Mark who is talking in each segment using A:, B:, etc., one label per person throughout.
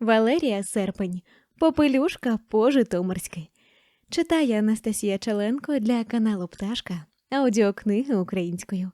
A: Валерія Серпень, Попелюшка по-житомирськи. Читає Анастасія Челенко для каналу Пташка, аудіокниги українською.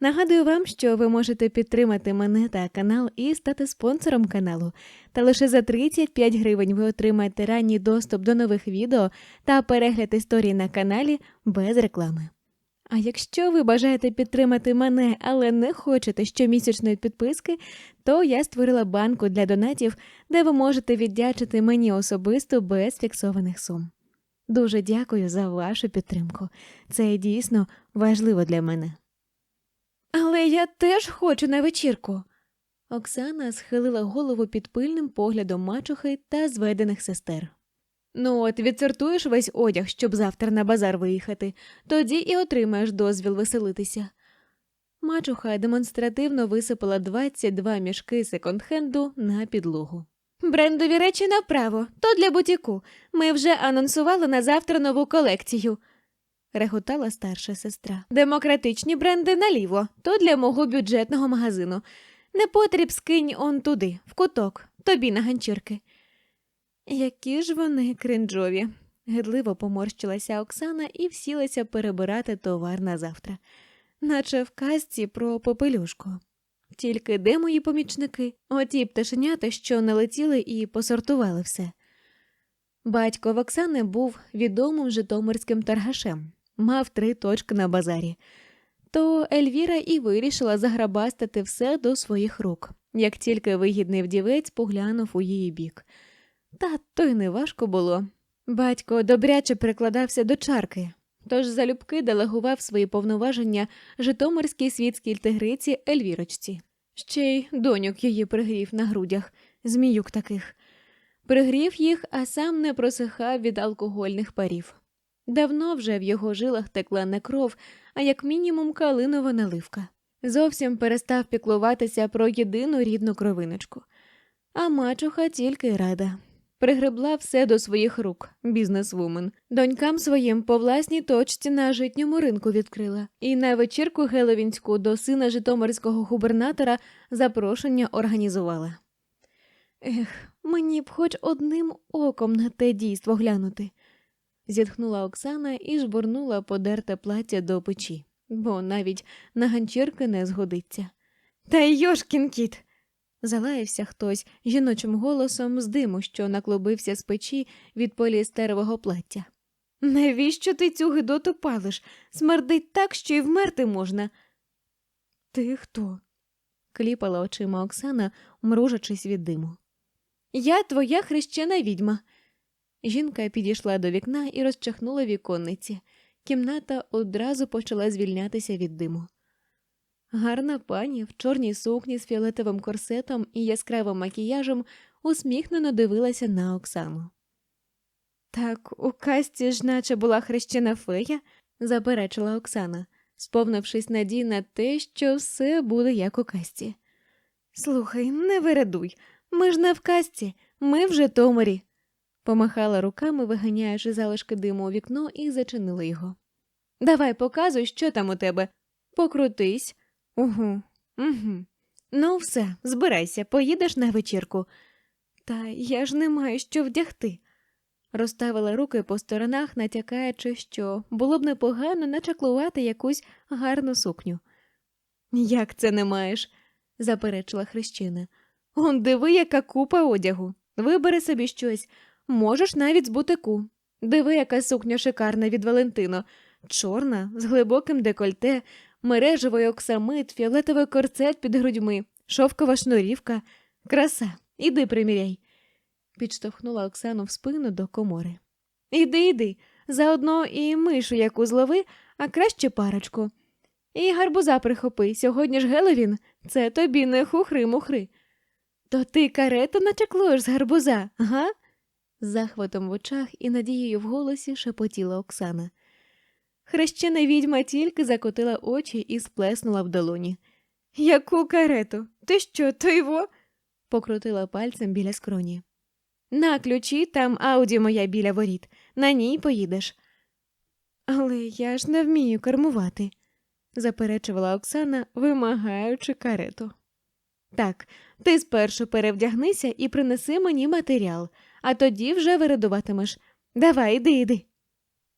A: Нагадую вам, що ви можете підтримати мене та канал і стати спонсором каналу. Та лише за 35 гривень ви отримаєте ранній доступ до нових відео та перегляд історій на каналі без реклами. А якщо ви бажаєте підтримати мене, але не хочете щомісячної підписки, то я створила банку для донатів, де ви можете віддячити мені особисто без фіксованих сум. Дуже дякую за вашу підтримку. Це дійсно важливо для мене. Але я теж хочу на вечірку. Оксана схилила голову під пильним поглядом мачухи та зведених сестер. Ну, от відсортуєш весь одяг, щоб завтра на базар виїхати, тоді і отримаєш дозвіл веселитися. Мачуха демонстративно висипала 22 мішки секонд-хенду на підлогу. Брендові речі направо, то для бутіку. Ми вже анонсували на завтра нову колекцію, реготала старша сестра. Демократичні бренди наліво, то для мого бюджетного магазину. Непотріб скинь он туди, в куток, тобі на ганчірки. Які ж вони кринжові. Гидливо поморщилася Оксана і всілася перебирати товар на завтра, наче в казці про попелюшку. Тільки де мої помічники, оті пташенята, що налетіли і посортували все. Батько Оксани був відомим житомирським торгашем, мав три точки на базарі. То Ельвіра і вирішила заграбастати все до своїх рук, як тільки вигідний вдівець поглянув у її бік. Та то й не важко було. Батько добряче прикладався до чарки, тож залюбки делегував свої повноваження Житомирській світській тигриці Ельвірочці. Ще й доньок її пригрів на грудях, зміюк таких. Пригрів їх, а сам не просихав від алкогольних парів. Давно вже в його жилах текла не кров, а як мінімум калинова наливка. Зовсім перестав піклуватися про єдину рідну кровиночку. А мачуха тільки рада. Пригребла все до своїх рук, бізнесвумен. Донькам своїм по власній точці на житньому ринку відкрила, і на вечірку Геловінську до сина Житомирського губернатора запрошення організувала. Ех, мені б хоч одним оком на те дійство глянути, зітхнула Оксана і жбурнула подерте плаття до печі, бо навіть на ганчірки не згодиться. Та й йошкін кіт. Залаявся хтось жіночим голосом з диму, що наклубився з печі від поліестерового плаття. Навіщо ти цю гидоту палиш? Смердить так, що й вмерти можна. Ти хто? кліпала очима Оксана, мружачись від диму. Я твоя хрещена відьма. Жінка підійшла до вікна і розчахнула віконниці. Кімната одразу почала звільнятися від диму. Гарна пані в чорній сукні з фіолетовим корсетом і яскравим макіяжем усміхнено дивилася на Оксану. Так, у касті ж наче була хрещена фея, заперечила Оксана, сповнившись надій на те, що все буде як у касті. Слухай, не вирадуй, ми ж не в касті, ми в Житомирі. Помахала руками, виганяючи залишки диму у вікно, і зачинила його. Давай показуй, що там у тебе. Покрутись. Угу, угу. Ну, все, збирайся, поїдеш на вечірку. Та я ж не маю що вдягти. Розставила руки по сторонах, натякаючи, що було б непогано начаклувати якусь гарну сукню. Як це не маєш? заперечила Хрещина. Он диви, яка купа одягу. Вибери собі щось, можеш навіть з бутику. Диви, яка сукня шикарна від Валентино, чорна, з глибоким декольте, мережевий оксамит, фіолетовий корцет під грудьми, шовкова шнурівка, краса, іди приміряй. Підштовхнула Оксану в спину до комори. Іди, іди, заодно і мишу яку злови, а краще парочку. І гарбуза прихопи, сьогодні ж Геловін, це тобі не хухри-мухри. То ти карету начаклуєш з гарбуза, га? З захватом в очах і надією в голосі шепотіла Оксана. Хрещена відьма тільки закотила очі і сплеснула в долоні. Яку карету? Ти що, то його? покрутила пальцем біля скроні. На ключі, там ауді моя біля воріт, на ній поїдеш. Але я ж не вмію кермувати, заперечувала Оксана, вимагаючи карету. Так, ти спершу перевдягнися і принеси мені матеріал, а тоді вже виридуватимеш. Давай, іди, іди.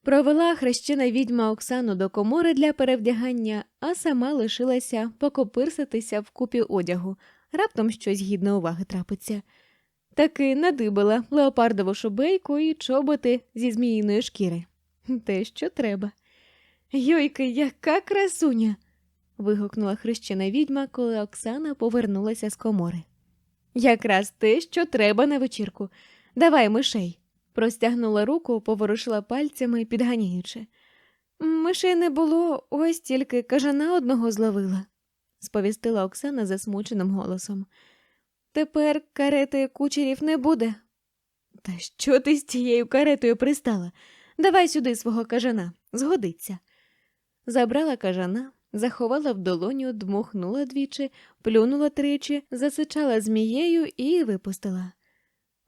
A: Провела хрещена відьма Оксану до комори для перевдягання, а сама лишилася покопирсатися в купі одягу, раптом щось гідне уваги трапиться. Таки надибала леопардову шубейку і чоботи зі зміїної шкіри. Те, що треба. Йойки, яка красуня. вигукнула хрещена відьма, коли Оксана повернулася з комори. Якраз те, що треба на вечірку. Давай мишей. Простягнула руку, поворушила пальцями, підганяючи. Мишей не було, ось тільки кажана одного зловила, сповістила Оксана засмученим голосом. Тепер карети кучерів не буде. Та що ти з тією каретою пристала? Давай сюди свого кажана, згодиться. Забрала кажана, заховала в долоню, дмухнула двічі, плюнула тричі, засичала змією і випустила.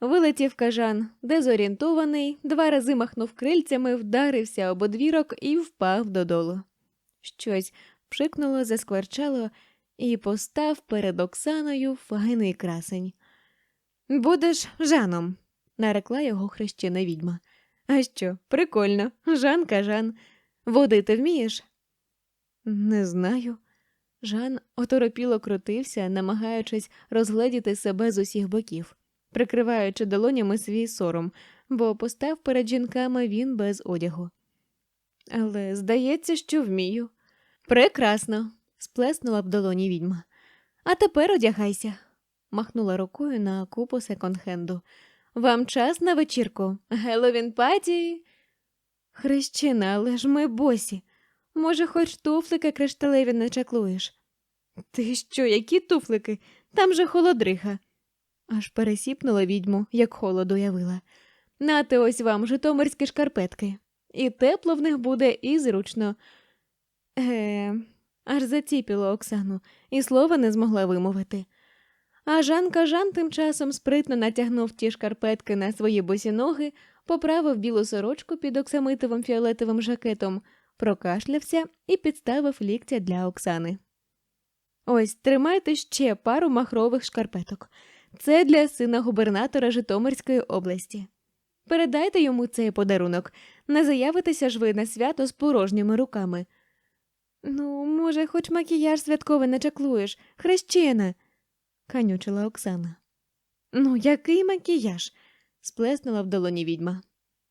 A: Вилетів кажан, дезорієнтований, два рази махнув крильцями, вдарився об одвірок і впав додолу. Щось пшикнуло, заскверчало і постав перед Оксаною файний красень. Будеш Жаном, нарекла його хрещена відьма. А що, прикольно, Жан кажан. Водити вмієш? Не знаю. Жан оторопіло крутився, намагаючись розгледіти себе з усіх боків, прикриваючи долонями свій сором, бо постав перед жінками він без одягу. Але здається, що вмію. Прекрасно, сплеснула б долоні відьма. А тепер одягайся, махнула рукою на купу секонд-хенду. Вам час на вечірку? Геловін паті? Хрещина, але ж ми босі. Може, хоч туфлики кришталеві не чаклуєш? Ти що, які туфлики? Там же холодрига. Аж пересіпнула відьму, як холод уявила. Нате ось вам житомирські шкарпетки. І тепло в них буде, і зручно. Е, аж заціпіло Оксану, і слова не змогла вимовити. А Жан тим часом спритно натягнув ті шкарпетки на свої босі ноги, поправив білу сорочку під оксамитовим фіолетовим жакетом, прокашлявся і підставив ліктя для Оксани. Ось тримайте ще пару махрових шкарпеток. Це для сина губернатора Житомирської області. Передайте йому цей подарунок, не заявитеся ж ви на свято з порожніми руками. Ну, може, хоч макіяж святковий не чаклуєш, хрещена, канючила Оксана. Ну, який макіяж? сплеснула в долоні відьма.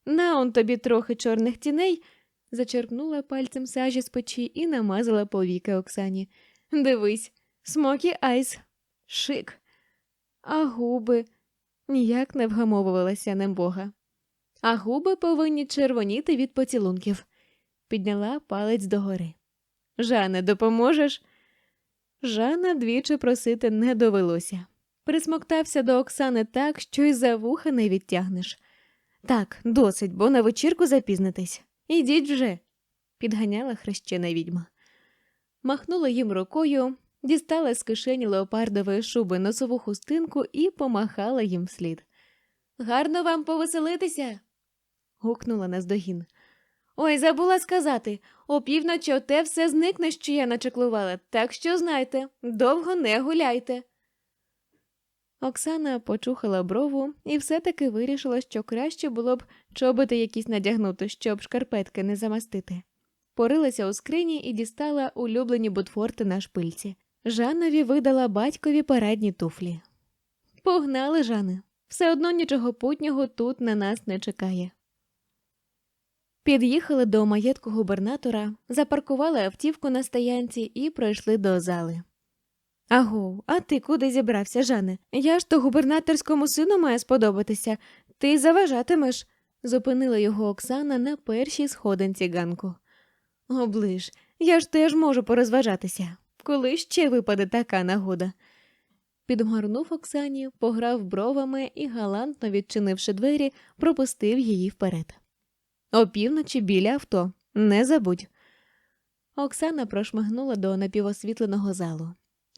A: На он тобі трохи чорних тіней, зачерпнула пальцем сажі з печі і намазала повіки Оксані. Дивись, смокі айс, шик. А губи ніяк не вгамовувалася небога. А губи повинні червоніти від поцілунків. Підняла палець догори. Жане, допоможеш? Жана двічі просити не довелося. Присмоктався до Оксани так, що й за вуха не відтягнеш. Так, досить, бо на вечірку запізнитесь. Ідіть вже, підганяла хрещена відьма. Махнула їм рукою, дістала з кишені леопардової шуби носову хустинку і помахала їм вслід. Гарно вам повеселитися. гукнула наздогін. Ой, забула сказати, опівночі оте все зникне, що я начеклувала, так що знайте, довго не гуляйте. Оксана почухала брову і все-таки вирішила, що краще було б чоботи якісь надягнути, щоб шкарпетки не замастити. Порилася у скрині і дістала улюблені ботфорти на шпильці. Жаннові видала батькові парадні туфлі. Погнали, Жане, все одно нічого путнього тут на нас не чекає. Під'їхали до маєтку губернатора, запаркували автівку на стоянці і пройшли до зали. Аго, а ти куди зібрався, Жане? Я ж то губернаторському сину має сподобатися. Ти заважатимеш, зупинила його Оксана на першій сходинці ганку. Оближ, я ж теж можу порозважатися. Коли ще випаде така нагода? Підморгнув Оксані, пограв бровами і, галантно відчинивши двері, пропустив її вперед. Опівночі біля авто, не забудь. Оксана прошмигнула до напівосвітленого залу.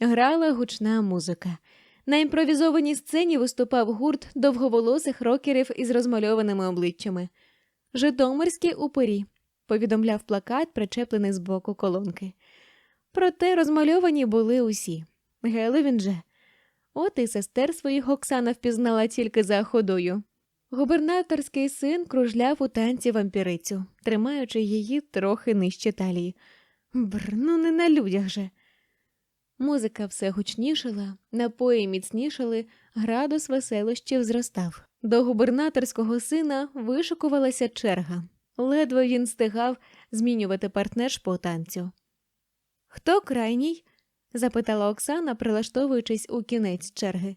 A: Грала гучна музика. На імпровізованій сцені виступав гурт довговолосих рокерів із розмальованими обличчями. Житомирські упорі, повідомляв плакат, причеплений з боку колонки. Проте розмальовані були усі. Геловін же. От і сестер своїх Оксана впізнала тільки за ходою. Губернаторський син кружляв у танці вампірицю, тримаючи її трохи нижче талії. Бр, ну не на людях же. Музика все гучнішала, напої міцнішали, градус веселощів зростав. До губернаторського сина вишикувалася черга. Ледве він стигав змінювати партнерш по танцю. Хто крайній? запитала Оксана, прилаштовуючись у кінець черги.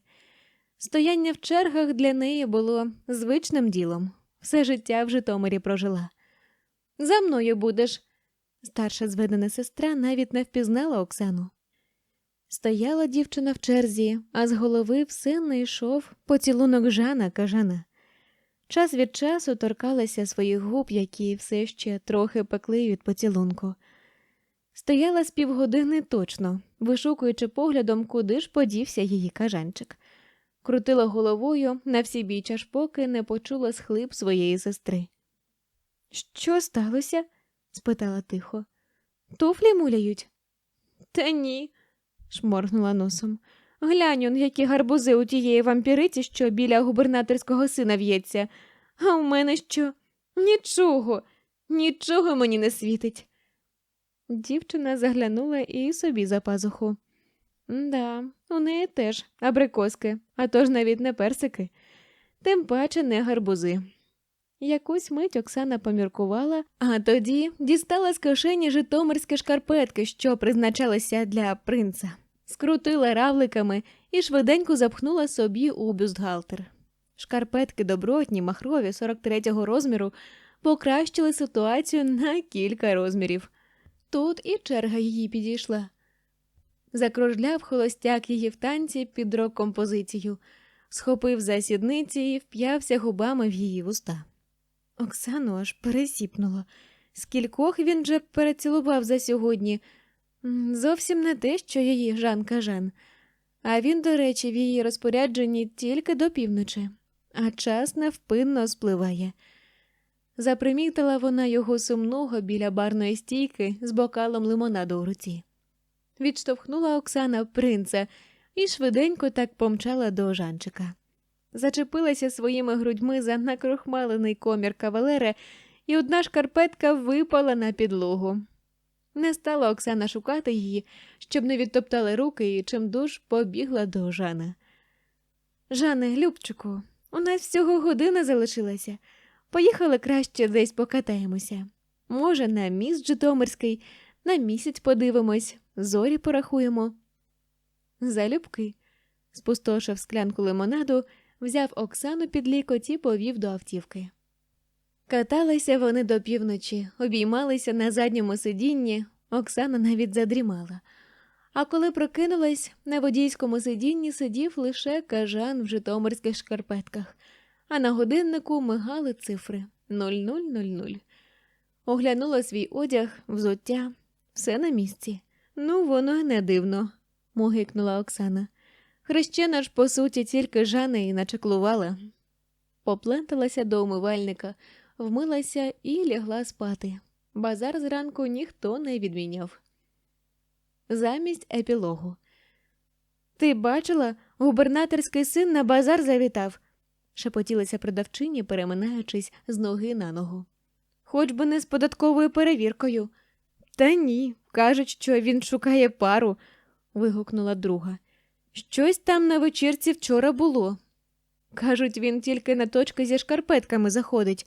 A: Стояння в чергах для неї було звичним ділом. Все життя в Житомирі прожила. За мною будеш. Старша зведена сестра навіть не впізнала Оксану. Стояла дівчина в черзі, а з голови все не йшов поцілунок Жана кажана. Час від часу торкалася своїх губ, які все ще трохи пекли від поцілунку. Стояла з півгодини точно, вишукуючи поглядом, куди ж подівся її кажанчик. Крутила головою на всі біч, аж поки не почула схлип своєї сестри. Що сталося? спитала тихо. Туфлі муляють? Та ні, шморгнула носом. Глянь, он, які гарбузи у тієї вампіриці, що біля губернаторського сина в'ється. А у мене що? Нічого, нічого мені не світить. Дівчина заглянула і собі за пазуху. Да, у неї теж абрикоски, а то навіть не персики, тим паче не гарбузи. Якусь мить Оксана поміркувала, а тоді дістала з кишені житомирські шкарпетки, що призначалися для принца, скрутила равликами і швиденько запхнула собі у бюстгальтер. Шкарпетки добротні, махрові 43-го розміру покращили ситуацію на кілька розмірів. Тут і черга її підійшла. Закружляв холостяк її в танці під рок-композицію, схопив за сідниці і вп'явся губами в її вуста. Оксану аж пересіпнуло. Скількох він же перецілував за сьогодні. Зовсім не те, що її Жан Кажан. А він, до речі, в її розпорядженні тільки до півночі, а час невпинно спливає. Запримітила вона його сумного біля барної стійки з бокалом лимонаду у руці. Відштовхнула Оксана принца і швиденько так помчала до Жанчика. Зачепилася своїми грудьми за накрохмалений комір кавалера, і одна шкарпетка випала на підлогу. Не стала Оксана шукати її, щоб не відтоптали руки і чимдуж побігла до Жана. Жане, Любчику, у нас всього година залишилася. Поїхали краще десь покатаємося. Може, на міст Житомирський, на місяць подивимось, зорі порахуємо. Залюбки, спустошив склянку лимонаду, взяв Оксану під лікоть і повів до автівки. Каталися вони до півночі, обіймалися на задньому сидінні, Оксана навіть задрімала. А коли прокинулась, на водійському сидінні сидів лише кажан в житомирських шкарпетках, а на годиннику мигали цифри 0000. Оглянула свій одяг, взуття, все на місці. Ну, воно й не дивно, могикнула Оксана. Хрещена ж, по суті, тільки Жани і начеклувала. Попленталася до умивальника, вмилася і лягла спати. Базар зранку ніхто не відміняв. Замість епілогу. Ти бачила, губернаторський син на базар завітав, шепотілася продавчині, переминаючись з ноги на ногу. Хоч би не з податковою перевіркою. Та ні, кажуть, що він шукає пару, вигукнула друга. Щось там на вечірці вчора було. Кажуть, він тільки на точки зі шкарпетками заходить,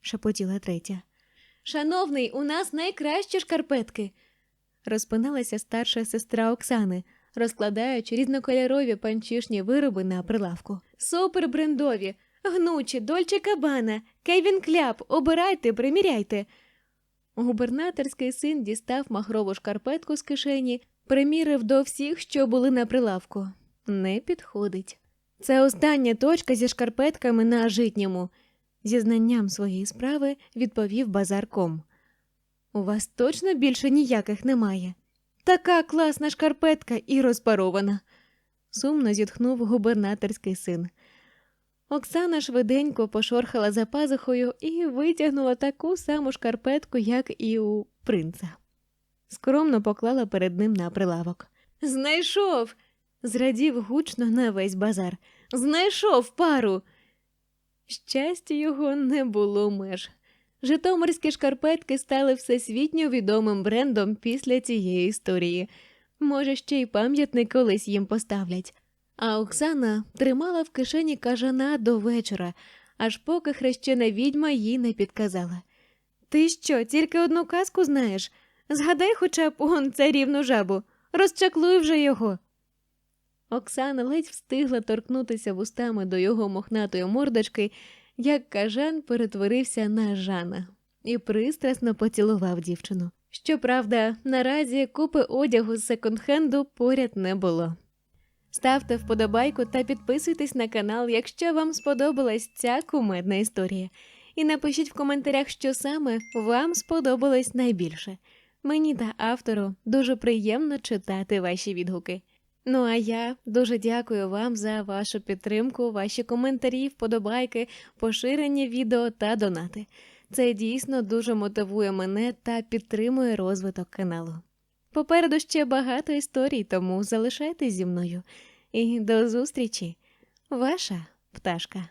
A: шепотіла третя. Шановний, у нас найкращі шкарпетки, розпиналася старша сестра Оксани, розкладаючи різнокольорові панчішні вироби на прилавку. Супер брендові, гнучі, дольче кабана, Кевін Кляп, обирайте, приміряйте. Губернаторський син дістав махрову шкарпетку з кишені, примірив до всіх, що були на прилавку. Не підходить. Це остання точка зі шкарпетками на житньому. Зі знанням своєї справи відповів базарком. У вас точно більше ніяких немає. Така класна шкарпетка і розпарована, сумно зітхнув губернаторський син. Оксана швиденько пошорхала за пазухою і витягнула таку саму шкарпетку, як і у принца. Скромно поклала перед ним на прилавок. Знайшов. зрадів гучно на весь базар. Знайшов пару. Щастя його не було меж. Житомирські шкарпетки стали всесвітньо відомим брендом після цієї історії. Може, ще й пам'ятник колись їм поставлять. А Оксана тримала в кишені кажана до вечора, аж поки хрещена відьма їй не підказала. Ти що, тільки одну казку знаєш? Згадай хоча б он царівну жабу, розчаклуй вже його. Оксана ледь встигла торкнутися вустами до його мохнатої мордочки, як кажан перетворився на Жана і пристрасно поцілував дівчину. Щоправда, наразі купи одягу з секонд-хенду поряд не було. Ставте вподобайку та підписуйтесь на канал, якщо вам сподобалась ця кумедна історія. І напишіть в коментарях, що саме вам сподобалось найбільше. Мені та автору дуже приємно читати ваші відгуки. Ну а я дуже дякую вам за вашу підтримку, ваші коментарі, вподобайки, поширення відео та донати. Це дійсно дуже мотивує мене та підтримує розвиток каналу. Попереду ще багато історій, тому залишайтесь зі мною. І до зустрічі, ваша пташка.